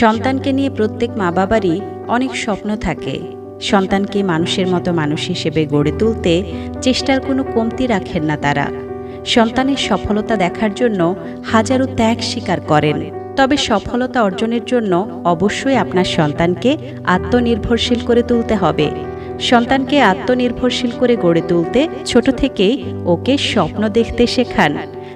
সন্তানকে নিয়ে প্রত্যেক মা বাবারই অনেক স্বপ্ন থাকে। সন্তানকে মানুষের মতো মানুষ হিসেবে গড়ে তুলতে চেষ্টার কোনো কমতি রাখেন না তারা। সন্তানের সফলতা দেখার জন্য হাজারো ত্যাগ স্বীকার করেন। তবে সফলতা অর্জনের জন্য অবশ্যই আপনার সন্তানকে আত্মনির্ভরশীল করে তুলতে হবে। সন্তানকে আত্মনির্ভরশীল করে গড়ে তুলতে ছোট থেকেই ওকে স্বপ্ন দেখতে শেখান।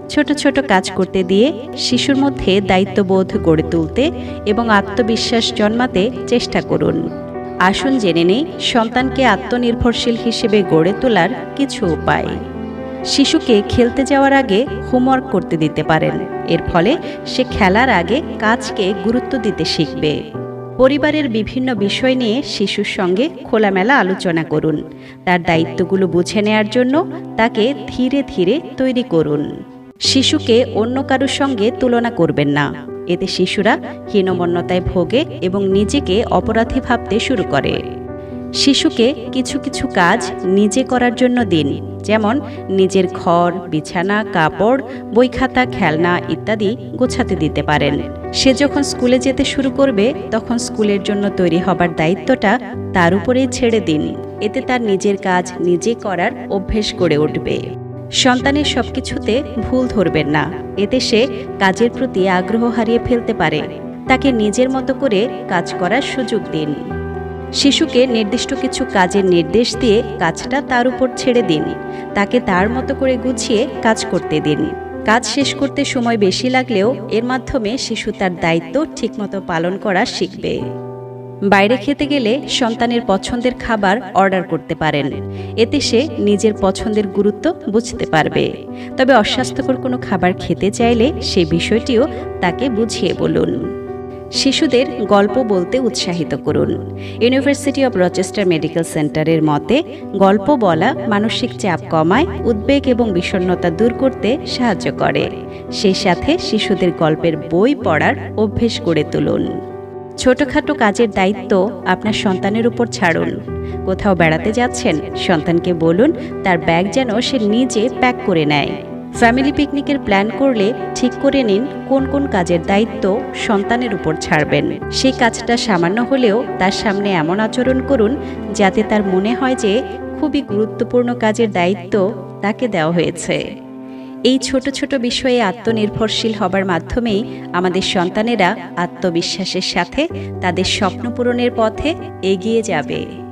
ছোট ছোট কাজ করতে দিয়ে শিশুর মধ্যে দায়িত্ববোধ গড়ে তুলতে এবং আত্মবিশ্বাস জন্মাতে চেষ্টা করুন। আসুন জেনে নেই, সন্তানকে আত্মনির্ভরশীল হিসেবে গড়ে তোলার কিছু উপায়। শিশুকে খেলতে যাওয়ার আগে হোমওয়ার্ক করতে দিতে পারেন। এর ফলে সে খেলার আগে কাজকে গুরুত্ব দিতে শিখবে। পরিবারের বিভিন্ন বিষয় নিয়ে শিশুর সঙ্গে খোলামেলা আলোচনা করুন। তার দায়িত্বগুলো বুঝে নেয়ার জন্য তাকে ধীরে ধীরে তৈরি করুন। শিশুকে অন্য কারোর সঙ্গে তুলনা করবেন না। এতে শিশুরা হীনমন্যতায় ভোগে এবং নিজেকে অপরাধী ভাবতে শুরু করে। শিশুকে কিছু কিছু কাজ নিজে করার জন্য দিন, যেমন নিজের ঘর, বিছানা, কাপড় বই খাতা খেলনা ইত্যাদি গোছাতে দিতে পারেন। সে যখন স্কুলে যেতে শুরু করবে, তখন স্কুলের জন্য তৈরি হবার দায়িত্বটা তার উপরেই ছেড়ে দিন। এতে তার নিজের কাজ নিজে করার অভ্যেস গড়ে উঠবে। সন্তানের সবকিছুতে ভুল ধরবেন না। এতে সে কাজের প্রতি আগ্রহ হারিয়ে ফেলতে পারে। তাকে নিজের মতো করে কাজ করার সুযোগ দিন। শিশুকে নির্দিষ্ট কিছু কাজের নির্দেশ দিয়ে কাজটা তার উপর ছেড়ে দিন। তাকে তার মতো করে গুছিয়ে কাজ করতে দিন। কাজ শেষ করতে সময় বেশি লাগলেও এর মাধ্যমে শিশু তার দায়িত্ব ঠিকমতো পালন করা শিখবে। বাইরে খেতে গেলে সন্তানের পছন্দের খাবার অর্ডার করতে পারেন। এতে সে নিজের পছন্দের গুরুত্ব বুঝতে পারবে। তবে অস্বাস্থ্যকর কোনো খাবার খেতে চাইলে সে বিষয়টিও তাকে বুঝিয়ে বলুন। শিশুদের গল্প বলতে উৎসাহিত করুন। ইউনিভার্সিটি অব রচেস্টার মেডিকেল সেন্টারের মতে, গল্প বলা মানসিক চাপ কমায়, উদ্বেগ এবং বিষণ্ণতা দূর করতে সাহায্য করে। সেই সাথে শিশুদের গল্পের বই পড়ার অভ্যেস গড়ে তুলুন। ছোটখাটো কাজের দায়িত্ব আপনার সন্তানের উপর ছাড়ুন। কোথাও বেড়াতে যাচ্ছেন, সন্তানকে বলুন তার ব্যাগ যেন সে নিজে প্যাক করে নেয়। ফ্যামিলি পিকনিকের প্ল্যান করলে ঠিক করে নিন কোন কোন কাজের দায়িত্ব সন্তানের উপর ছাড়বেন। সেই কাজটা সামান্য হলেও তার সামনে এমন আচরণ করুন যাতে তার মনে হয় যে খুবই গুরুত্বপূর্ণ কাজের দায়িত্ব তাকে দেওয়া হয়েছে। এই ছোট ছোট বিষয়ে আত্মনির্ভরশীল হবার মাধ্যমেই আমাদের সন্তানেরা আত্মবিশ্বাসের সাথে তাদের স্বপ্ন পূরণের পথে এগিয়ে যাবে।